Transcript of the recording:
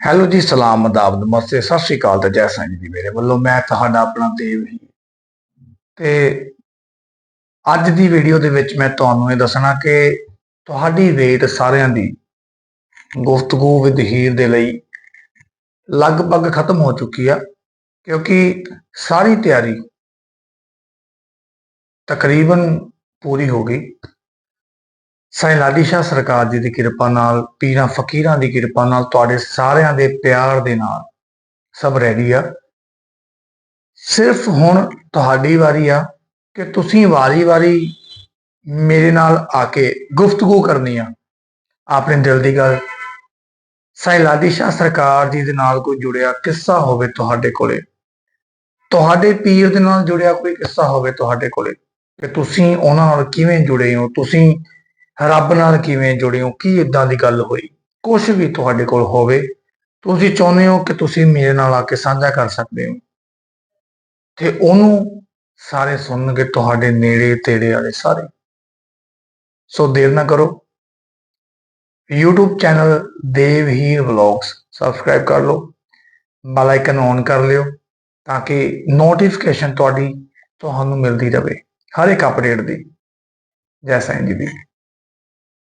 Hello ਜੀ, ਸਲਾਮ ਅਦਾਬ, ਨਮਸਤੇ, ਸਤਿ ਸ਼੍ਰੀ ਅਕਾਲ ਤੇ ਜੈ ਸਾਈਂ ਜੀ ਮੇਰੇ ਵੱਲੋਂ। ਮੈਂ ਤੁਹਾਡਾ ਆਪਣਾ ਦੇਵ ਹੀ ਤੇ ਅੱਜ ਦੀ ਵੀਡੀਓ ਦੇ ਵਿੱਚ ਮੈਂ ਤੁਹਾਨੂੰ ਇਹ ਦੱਸਣਾ ਕਿ ਤੁਹਾਡੀ ਵੇਟ ਸਾਰਿਆਂ ਦੀ ਗੁਫ਼ਤਗੂ ਵਿਦ ਹੀਰ ਦੇ ਲਈ ਲਗਭਗ ਖਤਮ ਹੋ ਚੁੱਕੀ ਆ, ਕਿਉਂਕਿ ਸਾਰੀ ਤਿਆਰੀ ਤਕਰੀਬਨ ਪੂਰੀ ਹੋ ਗਈ। ਸਾਈਂ ਲਾਡੀ ਸ਼ਾਹ ਸਰਕਾਰ ਜੀ ਦੀ ਕਿਰਪਾ ਨਾਲ, ਪੀਰਾਂ ਫਕੀਰਾਂ ਦੀ ਕਿਰਪਾ ਨਾਲ, ਤੁਹਾਡੇ ਸਾਰਿਆਂ ਦੇ ਪਿਆਰ ਦੇ ਨਾਲ ਸਭ ਰੈਡੀ ਆ। ਸਿਰਫ ਹੁਣ ਤੁਹਾਡੀ ਵਾਰੀ ਆ ਕਿ ਤੁਸੀਂ ਵਾਰੀ-ਵਾਰੀ ਮੇਰੇ ਨਾਲ ਆ ਕੇ ਗੁਫ਼ਤਗੂ ਕਰਨੀ ਆ। ਆਪਣੇ ਦਿਲ ਦੀ ਗੱਲ, ਸਾਈਂ ਲਾਡੀ ਸ਼ਾਹ ਸਰਕਾਰ ਜੀ ਦੇ ਨਾਲ ਕੋਈ ਜੁੜਿਆ ਕਿੱਸਾ ਹੋਵੇ ਤੁਹਾਡੇ ਕੋਲੇ? ਤੁਹਾਡੇ ਪੀਰ ਦੇ ਨਾਲ ਜੁੜਿਆ ਕੋਈ ਕਿੱਸਾ ਹੋਵੇ ਤੁਹਾਡੇ ਕੋਲੇ? ਕਿ ਤੁਸੀਂ ਉਹਨਾਂ ਨਾਲ ਕਿਵੇਂ ਜੁੜੇ ਹੋ? ਤੁਸੀਂ ਰੱਬ ਨਾਲ ਕਿਵੇਂ ਜੁੜਿਓ, ਕੀ ਇਦਾਂ ਦੀ ਗੱਲ ਹੋਈ? ਕੁਝ ਵੀ ਤੁਹਾਡੇ ਕੋਲ ਹੋਵੇ, ਤੁਸੀਂ ਚਾਹੁੰਦੇ ਹੋ ਕਿ ਤੁਸੀਂ ਮੇਰੇ ਨਾਲ ਆ ਕੇ ਸਾਂਝਾ ਕਰ ਸਕਦੇ ਹੋ। ਤੇ ਉਹਨੂੰ ਸਾਰੇ ਸੁਣਨਗੇ ਤੁਹਾਡੇ ਨੇੜੇ, ਤੇੜੇ ਵਾਲੇ ਸਾਰੇ। ਸੋ ਦੇਰ ਨਾ ਕਰੋ। YouTube channel Dev Heer vlogs subscribe ਕਰ ਲਓ। ਬੈਲ ਆਈਕਨ ਔਨ ਕਰ ਲਿਓ, ਤਾਂ ਕਿ ਨੋਟੀਫਿਕੇਸ਼ਨ ਤੁਹਾਡੀ ਤੁਹਾਨੂੰ ਮਿਲਦੀ ਰਹੇ ਹਰ ਇੱਕ ਅਪਡੇਟ ਦੀ। ਜੈ ਸਾਈਂ ਜੀ ਦੀ।